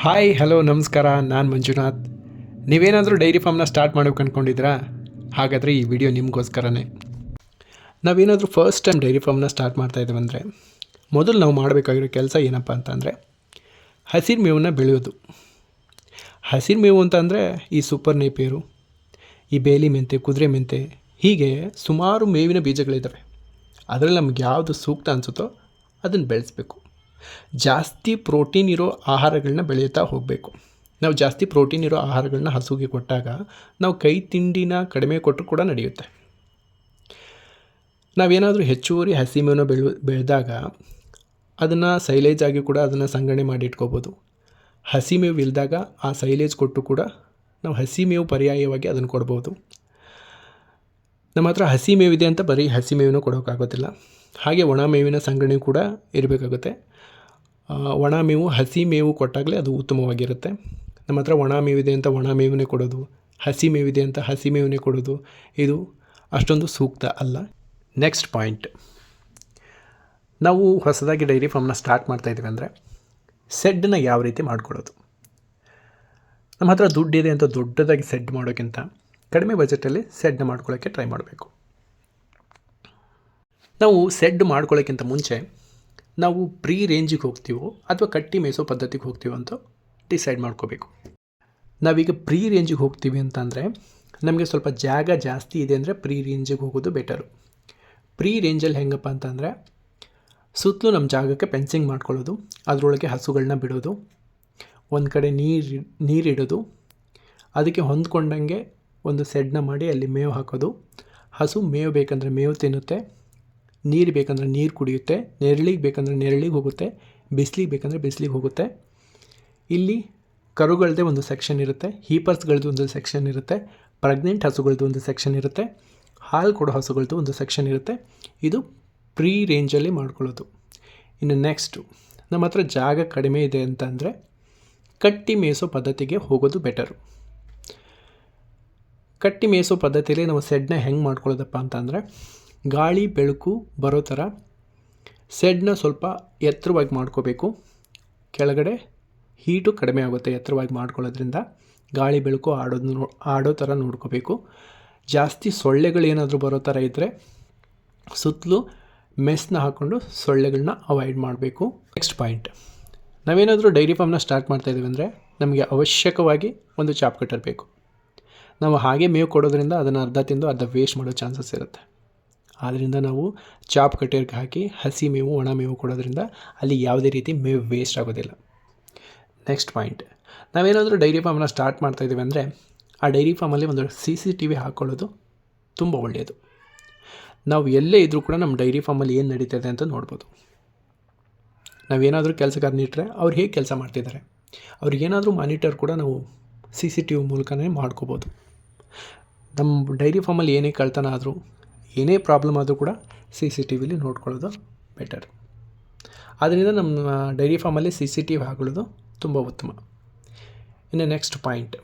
Hi hello ನಮಸ್ಕಾರ. ನಾನು ಮಂಜುನಾಥ್. ನೀವೇನಾದರೂ ಡೈರಿ ಫಾರ್ಮ್ನ ಸ್ಟಾರ್ಟ್ ಮಾಡೋಕೆ ಅಂದ್ಕೊಂಡಿದ್ರಾ ಹಾಗಾದರೆ ಈ ವಿಡಿಯೋ ನಿಮಗೋಸ್ಕರನೇ. ನಾವೇನಾದರೂ ಫಸ್ಟ್ ಟೈಮ್ ಡೈರಿ ಫಾರ್ಮ್ನ ಸ್ಟಾರ್ಟ್ ಮಾಡ್ತಾ ಇದ್ದೀವಿ ಅಂದರೆ, ಮೊದಲು ನಾವು ಮಾಡಬೇಕಾಗಿರೋ ಕೆಲಸ ಏನಪ್ಪ ಅಂತಂದರೆ, ಹಸಿರು ಮೇವನ್ನ ಬೆಳೆಯೋದು. ಹಸಿರು ಮೇವು ಅಂತ ಅಂದರೆ, ಈ ಸೂಪರ್ ನೇಪೇರು ಈ ಬೇಲಿ ಮೆಂತೆ, ಕುದುರೆ ಮೆಂತೆ, ಹೀಗೆ ಸುಮಾರು ಮೇವಿನ ಬೀಜಗಳಿದ್ದಾವೆ ಅದರಲ್ಲಿ ನಮ್ಗೆ ಯಾವುದು ಸೂಕ್ತ ಅನಿಸುತ್ತೋ ಅದನ್ನು ಬೆಳೆಸಬೇಕು. ಜಾಸ್ತಿ ಪ್ರೋಟೀನ್ ಇರೋ ಆಹಾರಗಳನ್ನ ಬೆಳೆಯುತ್ತಾ ಹೋಗಬೇಕು. ನಾವು ಜಾಸ್ತಿ ಪ್ರೋಟೀನ್ ಇರೋ ಆಹಾರಗಳನ್ನ ಹಸುಗೆ ಕೊಟ್ಟಾಗ ನಾವು ಕೈ ತಿಂಡಿನ ಕಡಿಮೆ ಕೊಟ್ಟರು ಕೂಡ ನಡೆಯುತ್ತೆ. ನಾವೇನಾದರೂ ಹೆಚ್ಚುವರಿ ಹಸಿ ಮೇವನ್ನ ಬೆಳೆ ಬೆಳೆದಾಗ ಅದನ್ನು ಸೈಲೇಜ್ ಆಗಿ ಕೂಡ ಅದನ್ನು ಸಂಗ್ರಹಣೆ ಮಾಡಿ ಇಟ್ಕೋಬೋದು. ಹಸಿ ಮೇವು ಇಲ್ದಾಗ ಆ ಸೈಲೇಜ್ ಕೊಟ್ಟು ಕೂಡ ನಾವು ಹಸಿಮೇವು ಪರ್ಯಾಯವಾಗಿ ಅದನ್ನು ಕೊಡ್ಬೋದು. ನಮ್ಮ ಹತ್ರ ಹಸಿ ಮೇವಿದೆ ಅಂತ ಬರೀ ಹಸಿ ಮೇವಿನೂ ಕೊಡೋಕ್ಕಾಗೋದಿಲ್ಲ. ಹಾಗೆ ಒಣ ಮೇವಿನ ಸಂಗ್ರಹಣೆ ಕೂಡ ಇರಬೇಕಾಗುತ್ತೆ. ಒಣ ಮೇವು, ಹಸಿ ಮೇವು ಕೊಟ್ಟಾಗಲೇ ಅದು ಉತ್ತಮವಾಗಿರುತ್ತೆ. ನಮ್ಮ ಹತ್ರ ಒಣ ಮೇವಿದೆ ಅಂತ ಒಣ ಮೇವನ್ನೇ ಕೊಡೋದು, ಹಸಿ ಮೇವಿದೆ ಅಂತ ಹಸಿ ಮೇವನ್ನೇ ಕೊಡೋದು, ಇದು ಅಷ್ಟೊಂದು ಸೂಕ್ತ ಅಲ್ಲ. ನೆಕ್ಸ್ಟ್ ಪಾಯಿಂಟ್ ನಾವು ಹೊಸದಾಗಿ ಡೈರಿ ಫಾರ್ಮ್ನ ಸ್ಟಾರ್ಟ್ ಮಾಡ್ತಾ ಇದ್ದೀವಿ ಅಂದರೆ ಸೆಡ್ಡನ್ನ ಯಾವ ರೀತಿ ಮಾಡ್ಕೊಳ್ಳೋದು. ನಮ್ಮ ಹತ್ರ ದುಡ್ಡಿದೆ ಅಂತ ದೊಡ್ಡದಾಗಿ ಸೆಡ್ ಮಾಡೋಕ್ಕಿಂತ ಕಡಿಮೆ ಬಜೆಟಲ್ಲಿ ಸೆಡ್ ಮಾಡ್ಕೊಳ್ಳೋಕ್ಕೆ ಟ್ರೈ ಮಾಡಬೇಕು. ನಾವು ಸೆಡ್ ಮಾಡ್ಕೊಳ್ಳೋಕ್ಕಿಂತ ಮುಂಚೆ ನಾವು ಪ್ರೀ ರೇಂಜಿಗೆ ಹೋಗ್ತೀವೋ ಅಥವಾ ಕಟ್ಟಿ ಮೇಯಿಸೋ ಪದ್ಧತಿಗೆ ಹೋಗ್ತೀವೋ ಅಂತ ಡಿಸೈಡ್ ಮಾಡ್ಕೋಬೇಕು. ನಾವೀಗ ಪ್ರೀ ರೇಂಜಿಗೆ ಹೋಗ್ತೀವಿ ಅಂತಂದರೆ ನಮಗೆ ಸ್ವಲ್ಪ ಜಾಗ ಜಾಸ್ತಿ ಇದೆ ಅಂದರೆ ಪ್ರೀ ರೇಂಜಿಗೆ ಹೋಗೋದು ಬೆಟರು ಪ್ರೀ ರೇಂಜಲ್ಲಿ ಹೆಂಗಪ್ಪ ಅಂತಂದರೆ ಸುತ್ತಲೂ ನಮ್ಮ ಜಾಗಕ್ಕೆ ಪೆನ್ಸಿಂಗ್ ಮಾಡ್ಕೊಳ್ಳೋದು, ಅದರೊಳಗೆ ಹಸುಗಳನ್ನ ಬಿಡೋದು, ಒಂದು ಕಡೆ ನೀರು ನೀರಿಡೋದು ಅದಕ್ಕೆ ಹೊಂದ್ಕೊಂಡಂಗೆ ಒಂದು ಸೆಡ್ನ ಮಾಡಿ ಅಲ್ಲಿ ಮೇವು ಹಾಕೋದು. ಹಸು ಮೇವು ಬೇಕಂದರೆ ಮೇವು ತಿನ್ನುತ್ತೆ. ನೀರು ಬೇಕಂದರೆ ನೀರು ಕುಡಿಯುತ್ತೆ. ನೆರಳಿಗೆ ಬೇಕಂದರೆ ನೆರಳಿಗೆ ಹೋಗುತ್ತೆ. ಬಿಸಿಲಿಗೆ ಬೇಕಂದರೆ ಬಿಸಿಲಿಗೆ ಹೋಗುತ್ತೆ. ಇಲ್ಲಿ ಕರುಗಳದ್ದೆ ಒಂದು ಸೆಕ್ಷನ್ ಇರುತ್ತೆ. ಹೀಪರ್ಸ್ಗಳದ್ದು ಒಂದು ಸೆಕ್ಷನ್ ಇರುತ್ತೆ. ಪ್ರೆಗ್ನೆಂಟ್ ಹಸುಗಳದ್ದು ಒಂದು ಸೆಕ್ಷನ್ ಇರುತ್ತೆ. ಹಾಲು ಕೊಡೋ ಹಸುಗಳದ್ದು ಒಂದು ಸೆಕ್ಷನ್ ಇರುತ್ತೆ. ಇದು ಪ್ರೀ ರೇಂಜಲ್ಲಿ ಮಾಡ್ಕೊಳ್ಳೋದು. ಇನ್ನು ನೆಕ್ಸ್ಟು ನಮ್ಮ ಹತ್ರ ಜಾಗ ಕಡಿಮೆ ಇದೆ ಅಂತಂದರೆ ಕಟ್ಟಿ ಮೇಯಿಸೋ ಪದ್ಧತಿಗೆ ಹೋಗೋದು ಬೆಟರು ಕಟ್ಟಿ ಮೇಯಿಸೋ ಪದ್ಧತಿಯಲ್ಲಿ ನಾವು ಸೆಡ್ನ ಹೆಂಗೆ ಮಾಡ್ಕೊಳ್ಳೋದಪ್ಪ ಅಂತಂದರೆ ಗಾಳಿ, ಬೆಳಕು ಬರೋ ಥರ ಸೆಡ್ನ ಸ್ವಲ್ಪ ಎತ್ತರವಾಗಿ ಮಾಡ್ಕೋಬೇಕು. ಕೆಳಗಡೆ ಹೀಟು ಕಡಿಮೆ ಆಗುತ್ತೆ ಎತ್ತರವಾಗಿ ಮಾಡ್ಕೊಳ್ಳೋದ್ರಿಂದ. ಗಾಳಿ, ಬೆಳಕು ಆಡೋದು ನೋ, ಆಡೋ ಥರ ನೋಡ್ಕೋಬೇಕು. ಜಾಸ್ತಿ ಸೊಳ್ಳೆಗಳೇನಾದರೂ ಬರೋ ಥರ ಇದ್ದರೆ ಸುತ್ತಲೂ ಮೆಸ್ನ ಹಾಕ್ಕೊಂಡು ಸೊಳ್ಳೆಗಳನ್ನ ಅವಾಯ್ಡ್ ಮಾಡಬೇಕು. Next point. ನಾವೇನಾದರೂ ಡೈರಿ ಫಾರ್ಮ್ನ ಸ್ಟಾರ್ಟ್ ಮಾಡ್ತಾಯಿದ್ದೀವಿ ಅಂದರೆ ನಮಗೆ ಅವಶ್ಯಕವಾಗಿ ಒಂದು ಚಾಪ್ ಕಟ್ಟರ್ ಬೇಕು ನಾವು ಹಾಗೆ ಮೇವು ಕೊಡೋದ್ರಿಂದ ಅದನ್ನು ಅರ್ಧ ತಿಂದು ಅರ್ಧ ವೇಸ್ಟ್ ಮಾಡೋ ಚಾನ್ಸಸ್ ಇರುತ್ತೆ. ಆದ್ದರಿಂದ ನಾವು ಚಾಪ್ ಕಟ್ಟೆರ್ಗೆ ಹಾಕಿ ಹಸಿ ಮೇವು, ಒಣ ಮೇವು ಕೊಡೋದ್ರಿಂದ ಅಲ್ಲಿ ಯಾವುದೇ ರೀತಿ ಮೇವು ವೇಸ್ಟ್ ಆಗೋದಿಲ್ಲ. ನೆಕ್ಸ್ಟ್ ಪಾಯಿಂಟ್ ನಾವೇನಾದರೂ ಡೈರಿ ಫಾರ್ಮನ್ನು ಸ್ಟಾರ್ಟ್ ಮಾಡ್ತಾ ಇದ್ದೀವಿ ಅಂದರೆ ಆ ಡೈರಿ ಫಾರ್ಮಲ್ಲಿ ಒಂದು ಸಿ ಸಿ ಟಿ ವಿ ಹಾಕ್ಕೊಳ್ಳೋದು ತುಂಬ ಒಳ್ಳೆಯದು. ನಾವು ಎಲ್ಲೇ ಇದ್ದರೂ ಕೂಡ ನಮ್ಮ ಡೈರಿ ಫಾರ್ಮಲ್ಲಿ ಏನು ನಡೀತದೆ ಅಂತ ನೋಡ್ಬೋದು. ನಾವೇನಾದರೂ ಕೆಲಸಗಾರನ ಇಟ್ಟರೆ ಅವ್ರು ಹೇಗೆ ಕೆಲಸ ಮಾಡ್ತಿದ್ದಾರೆ? ಅವ್ರಿಗೇನಾದರೂ ಮಾನಿಟರ್ ಕೂಡ ನಾವು ಸಿ ಸಿ ಟಿ ವಿ ಮೂಲಕನೇ ಮಾಡ್ಕೋಬೋದು. ನಮ್ಮ ಡೈರಿ ಫಾರ್ಮಲ್ಲಿ ಏನೇ ಕಳ್ತನ ಆದರೂ ಏನೇ ಪ್ರಾಬ್ಲಮ್ ಆದರೂ ಕೂಡ ಸಿ ಸಿ ಟಿ ವಿಲಿ ನೋಡ್ಕೊಳ್ಳೋದು ಬೆಟರ್ ಆದ್ದರಿಂದ ನಮ್ಮ ಡೈರಿ ಫಾರ್ಮಲ್ಲಿ ಸಿ ಸಿ ಟಿ ವಿ ಹಾಕೊಳ್ಳೋದು ತುಂಬ ಉತ್ತಮ. ಇನ್ನು ನೆಕ್ಸ್ಟ್ ಪಾಯಿಂಟ್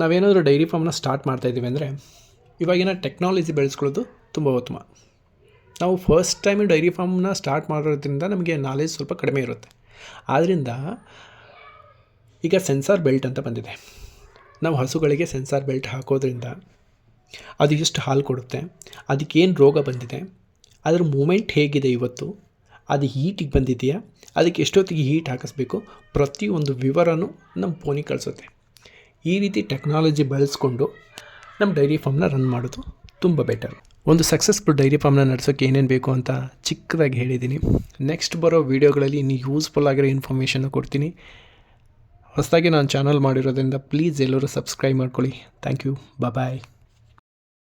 ನಾವೇನಾದರೂ ಡೈರಿ ಫಾರ್ಮ್ನ ಸ್ಟಾರ್ಟ್ ಮಾಡ್ತಾ ಇದ್ದೀವಿ ಅಂದರೆ, ಇವಾಗಿನ ಟೆಕ್ನಾಲಜಿ ಬೆಳೆಸ್ಕೊಳ್ಳೋದು ತುಂಬ ಉತ್ತಮ. ನಾವು ಫಸ್ಟ್ ಟೈಮ್ ಡೈರಿ ಫಾರ್ಮ್ನ ಸ್ಟಾರ್ಟ್ ಮಾಡೋದ್ರಿಂದ ನಮಗೆ ನಾಲೆಜ್ ಸ್ವಲ್ಪ ಕಡಿಮೆ ಇರುತ್ತೆ. ಆದ್ದರಿಂದ ಈಗ ಸೆನ್ಸಾರ್ ಬೆಲ್ಟ್ ಅಂತ ಬಂದಿದೆ. ನಾವು ಹಸುಗಳಿಗೆ ಸೆನ್ಸಾರ್ ಬೆಲ್ಟ್ ಹಾಕೋದ್ರಿಂದ ಅದು ಎಷ್ಟು ಹಾಲು ಕೊಡುತ್ತೆ ಅದಕ್ಕೇನು ರೋಗ ಬಂದಿದೆ, ಅದರ ಮೂಮೆಂಟ್ ಹೇಗಿದೆ ಇವತ್ತು, ಅದು ಹೀಟಿಗೆ ಬಂದಿದೆಯಾ, ಅದಕ್ಕೆ ಎಷ್ಟೊತ್ತಿಗೆ ಹೀಟ್ ಹಾಕಿಸ್ಬೇಕು, ಪ್ರತಿಯೊಂದು ವಿವರನೂ ನಮ್ಮ ಫೋನಿಗೆ ಕಳಿಸುತ್ತೆ. ಈ ರೀತಿ ಟೆಕ್ನಾಲಜಿ ಬಳಸ್ಕೊಂಡು ನಮ್ಮ ಡೈರಿ ಫಾರ್ಮ್ನ ರನ್ ಮಾಡೋದು ತುಂಬ ಬೆಟರ್ ಒಂದು ಸಕ್ಸಸ್ಫುಲ್ ಡೈರಿ ಫಾರ್ಮ್ನ ನಡೆಸೋಕ್ಕೆ ಏನೇನು ಬೇಕು ಅಂತ ಚಿಕ್ಕದಾಗಿ ಹೇಳಿದ್ದೀನಿ. ನೆಕ್ಸ್ಟ್ ಬರೋ ವೀಡಿಯೋಗಳಲ್ಲಿ ಇನ್ನು ಯೂಸ್ಫುಲ್ ಆಗಿರೋ ಇನ್ಫಾರ್ಮೇಷನ್ನು ಕೊಡ್ತೀನಿ. ಹೊಸದಾಗಿ ನಾನು ಚಾನಲ್ ಮಾಡಿರೋದ್ರಿಂದ ಪ್ಲೀಸ್ ಎಲ್ಲರೂ ಸಬ್ಸ್ಕ್ರೈಬ್ ಮಾಡ್ಕೊಳ್ಳಿ. Thank you bye